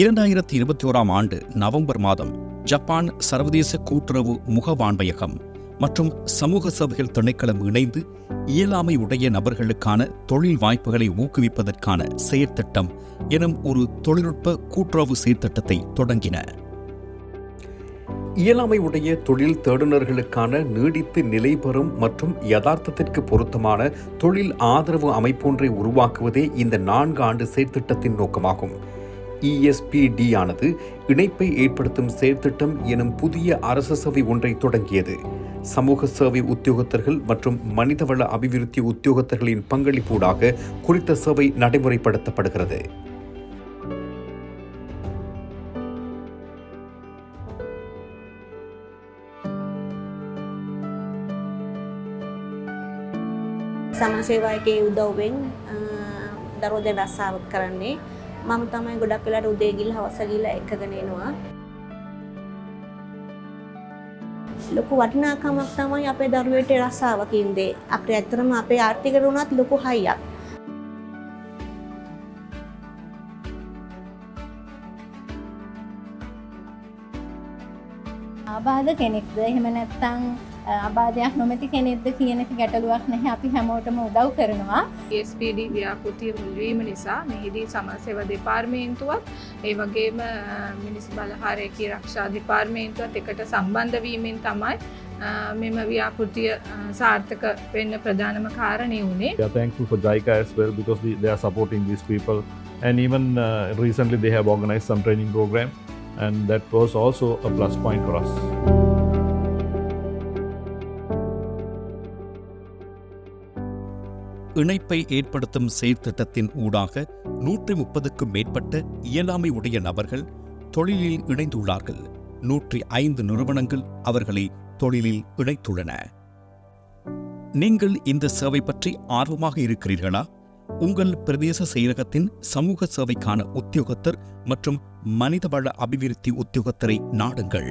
இரண்டாயிரத்தி இருபத்தி ஓராம் ஆண்டு நவம்பர் மாதம் ஜப்பான் சர்வதேச கூட்டுறவு முகவாண்மையகம் மற்றும் சமூக சபைகள் திணைக்களம் இணைந்து இயலாமை உடைய நபர்களுக்கான தொழில் வாய்ப்புகளை ஊக்குவிப்பதற்கான செயற்திட்டம் எனும் ஒரு தொழில்நுட்ப கூட்டுறவு செயற்திட்டத்தை தொடங்கின. இயலாமை உடைய தொழில் தேடுநர்களுக்கான நீடித்து நிலைபெறும் மற்றும் யதார்த்தத்திற்கு பொருத்தமான தொழில் ஆதரவு அமைப்பொன்றை உருவாக்குவதே இந்த நான்கு ஆண்டு செயற்திட்டத்தின் நோக்கமாகும். இஎஸ்பிடி ஆனது இணைப்பை ஏற்படுத்தும் செயற்திட்டம் எனும் புதிய அரசு சேவை ஒன்றை தொடங்கியது சமூக சேவை உத்தியோகத்தர்கள் மற்றும் மனிதவள அபிவிருத்தி உத்தியோகத்தர்களின் பங்களிப்பூடாக குறித்த சேவை நடைமுறைப்படுத்தப்படுகிறது සමාසේවායකයේ උදව්වෙන් දරෝ දෙන රස්සාවක් කරන්නේ මම තමයි ගොඩක් වෙලාට උදේ ගිහලා හවස ගිහලා එකගෙන එනවා. ලොකු වටිනාකමක් තමයි අපේ දරුවෙට රස්සාවකින් දේ. අපිට ඇත්තටම අපේ ආර්ථිකට උනත් ලොකු හයියක්. ආබාධ කෙනෙක්ද? එහෙම නැත්තං අබාධයක් නොමැති කෙනෙක්ද කියන එක ගැටලුවක් නැහැ. අපි හැමෝටම උදව් කරනවා. ස්පඩ ව්‍යාපෘතිය මුල්වීම නිසා මෙහිදී සමසේව දෙපාර්මේන්තුවත් ඒ වගේම මිනිස් බලහාරයකි රක්ෂා දෙපාර්මේන්තුවත් එකට සම්බන්ධවීමෙන් තමයි මෙම ව්‍යාපෘතිය සාර්ථක වෙන්න ප්‍රධානම කාරණය වුණේ We are thankful for JICA as well because they are supporting these people. And even uh, recently they have organized some training program and that was also a plus point for us. இணைப்பை ஏற்படுத்தும் செயற்திட்டத்தின் ஊடாக நூற்றி முப்பதுக்கும் மேற்பட்ட இயலாமை உடைய நபர்கள் தொழிலில் இணைந்துள்ளார்கள். நூற்றி ஐந்து நிறுவனங்கள் அவர்களை தொழிலில் இணைத்துள்ளன. நீங்கள் இந்த சேவை பற்றி ஆர்வமாக இருக்கிறீர்களா? உங்கள் பிரதேச செயலகத்தின் சமூக சேவைக்கான உத்தியோகத்தர் மற்றும் மனிதவள அபிவிருத்தி உத்தியோகத்தரை நாடுங்கள்.